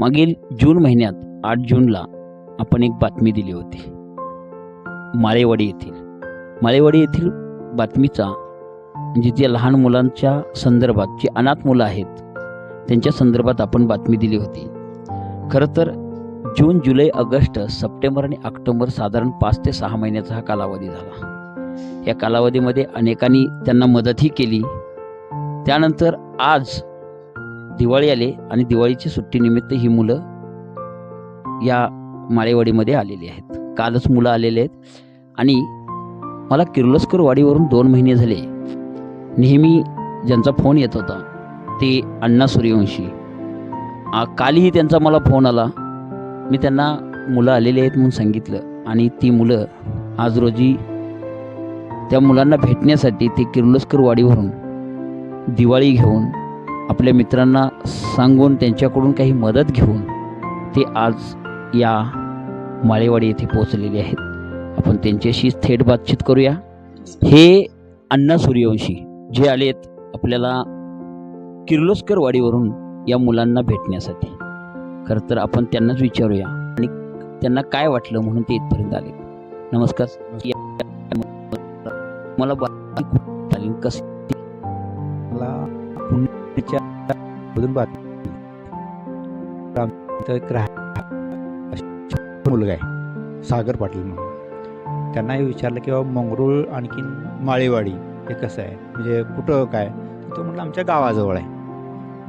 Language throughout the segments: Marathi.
मागील जून महिन्यात आठ जूनला आपण एक बातमी दिली होती. माळेवाडी येथील. माळेवाडी येथील बातमीचा म्हणजे जिथे लहान मुलांच्या संदर्भात जे अनाथ मुलं आहेत त्यांच्या संदर्भात आपण बातमी दिली होती. खरं तर जून जुलै ऑगस्ट सप्टेंबर आणि ऑक्टोबर साधारण पाच ते सहा महिन्याचा हा कालावधी झाला. या कालावधीमध्ये अनेकांनी त्यांना मदतही केली. त्यानंतर आज दिवाळी आले आणि दिवाळीच्या सुट्टीनिमित्त ही मुलं या माळेवाडीमध्ये आलेली आहेत. कालच मुलं आलेले आहेत. आणि मला किर्लोस्कर वाडीवरून दोन महिने झाले. नेहमी ज्यांचा फोन येत होता ते अण्णा सूर्यवंशी. आ, कालही त्यांचा मला फोन आला. मी त्यांना मुलं आलेली आहेत म्हणून सांगितलं. आणि ती मुलं आज रोजी त्या मुलांना भेटण्यासाठी ते किर्लोस्कर वाडीवरून दिवाळी घेऊन आपल्या मित्रांना सांगून त्यांच्याकडून काही मदत घेऊन ते आज या माळेवाडी येथे पोहोचलेले आहेत. आपण त्यांच्याशी थेट बातचीत करूया. हे अण्णा सूर्यवंशी जे आलेत आपल्याला किर्लोस्कर वाडीवरून या मुलांना भेटण्यासाठी. खरं तर आपण त्यांनाच विचारूया आणि त्यांना काय वाटलं म्हणून ते इथपर्यंत आले. नमस्कार. मला कसं मला मधून बातमी एक राह मुलगा आहे सागर पाटील म्हणून. त्यांनाही विचारलं की बाबा मंगरूळ आणखीन माळेवाडी हे कसं आहे? म्हणजे कुठं काय? तो म्हटलं आमच्या गावाजवळ आहे.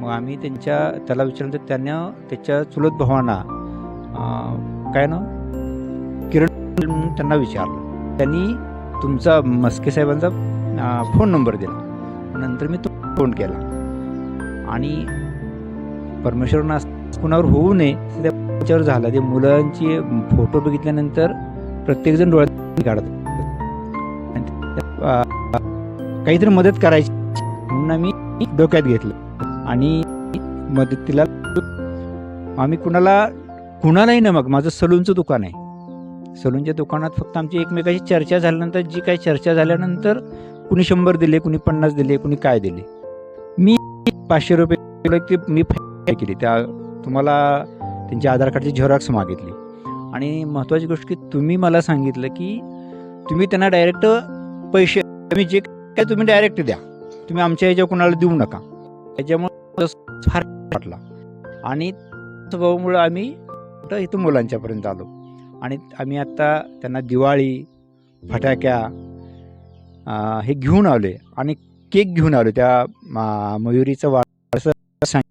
मग आम्ही त्यांच्या त्याला विचारलं तर त्यानं त्याच्या चुलत भावांना काय ना किरण म्हणून त्यांना विचारलं. त्यांनी तुमचा मस्के साहेबांचा फोन नंबर दिला. नंतर मी तो फोन केला. आणि परमेश्वर नास कुणावर होऊ नये त्या त्याच्यावर झालं. ते मुलांची फोटो बघितल्यानंतर प्रत्येकजण डोळ्यात काढत काहीतरी मदत करायची. म्हणून आम्ही डोक्यात घेतलं. आणि मदतीला आम्ही कुणाला कुणालाही ना मग माझं सलूनचं दुकान आहे. सलूनच्या दुकानात फक्त आमची एकमेकाची चर्चा झाल्यानंतर जी काही चर्चा झाल्यानंतर कुणी शंभर दिले कुणी पन्नास दिले कुणी काय दिले. मी पाचशे रुपये ते मी फाय केली. त्या तुम्हाला त्यांची आधार कार्डची झेरॉक्स मागितली. आणि महत्त्वाची गोष्ट की तुम्ही मला सांगितलं की तुम्ही त्यांना डायरेक्ट पैसे तुम्ही जे काय तुम्ही डायरेक्ट द्या. तुम्ही आमच्या ह्याच्या कोणाला देऊ नका. त्याच्यामुळे फार वाटला. आणि स्वभावामुळं आम्ही इथं मुलांच्यापर्यंत आलो. आणि आम्ही आत्ता त्यांना दिवाळी फटाक्या हे घेऊन आले आणि केक घेऊन आलो त्या मयुरीचं वाढ सांग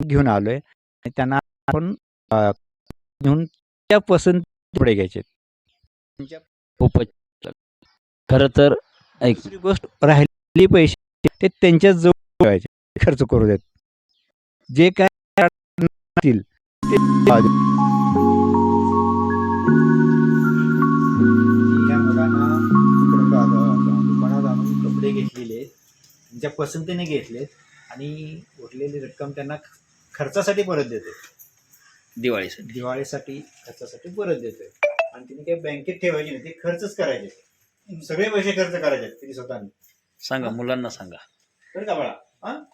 घेऊन आलोय. आणि त्यांना आपण घेऊन त्या पसंत पुढे घ्यायचे. खूपच खरं तर दुसरी गोष्ट राहिलेली पैसे ते त्यांच्या जवळ ठेवायचे. खर्च करू देत. जे काय असतील ते कपडे घेतलेले त्यांच्या पसंतीने घेतलेत. आणि उरलेली रक्कम त्यांना खर्चासाठी परत देते. दिवाळीसाठी. दिवाळीसाठी खर्चासाठी परत देतोय आणि तिने काही बँकेत ठेवायचे नाही ते खर्चच करायचे. सगळे पैसे खर्च करायचे तिने स्वतःने. सांगा मुलांना सांगा. बरं का बाळा? हा?